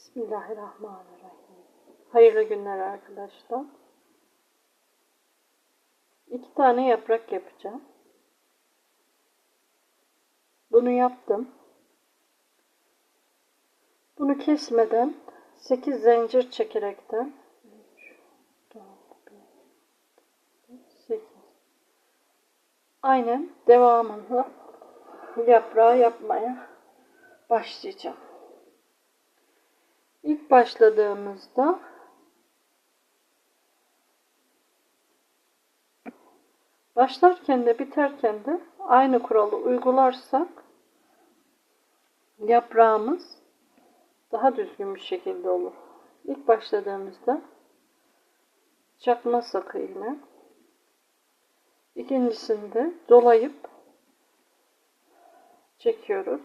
Bismillahirrahmanirrahim. Hayırlı günler arkadaşlar. İki tane yaprak yapacağım. Bunu yaptım. Bunu kesmeden 8 zincir çekerekten 3, 4, 8 Aynen devamını yaprağı yapmaya başlayacağım. İlk başladığımızda başlarken de biterken de aynı kuralı uygularsak yaprağımız daha düzgün bir şekilde olur. İlk başladığımızda çakma sık iğne ikincisinde dolayıp çekiyoruz.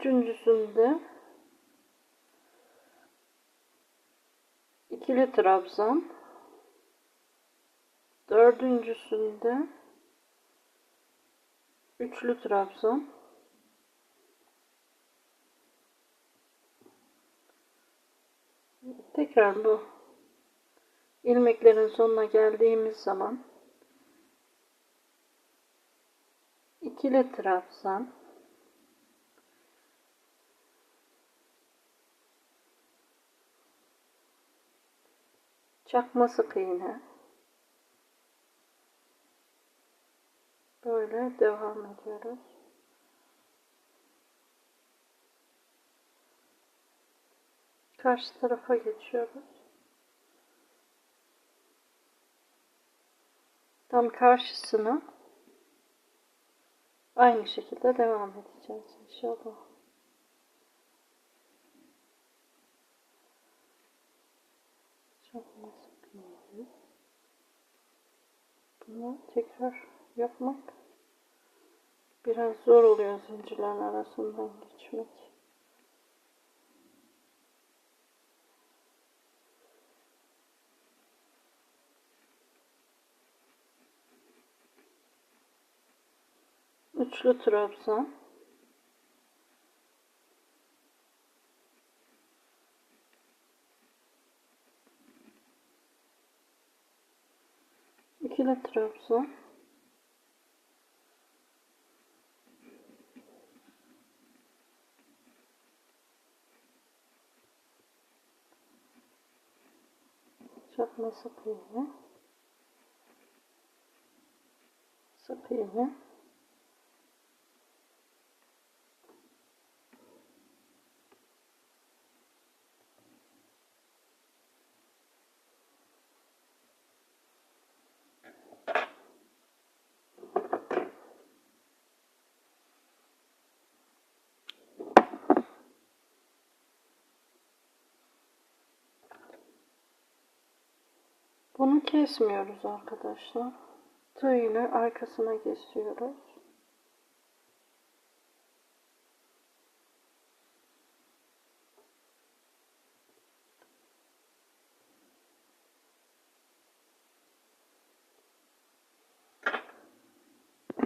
Üçüncüsünde ikili trabzan. Dördüncüsünde üçlü trabzan. Tekrar bu ilmeklerin sonuna geldiğimiz zaman ikili trabzan çakma sık böyle devam ediyoruz. Karşı tarafa geçiyoruz. Tam karşısına aynı şekilde devam edeceğiz inşallah. Çok bilmiyorum. Bunu tekrar yapmak biraz zor oluyor zincirlerin arasından geçmek. Üçlü trabzan. İkili trabzan. Çakma sık iğne. Sık iğne. Bunu kesmiyoruz arkadaşlar. Tığ arkasına kesiyoruz.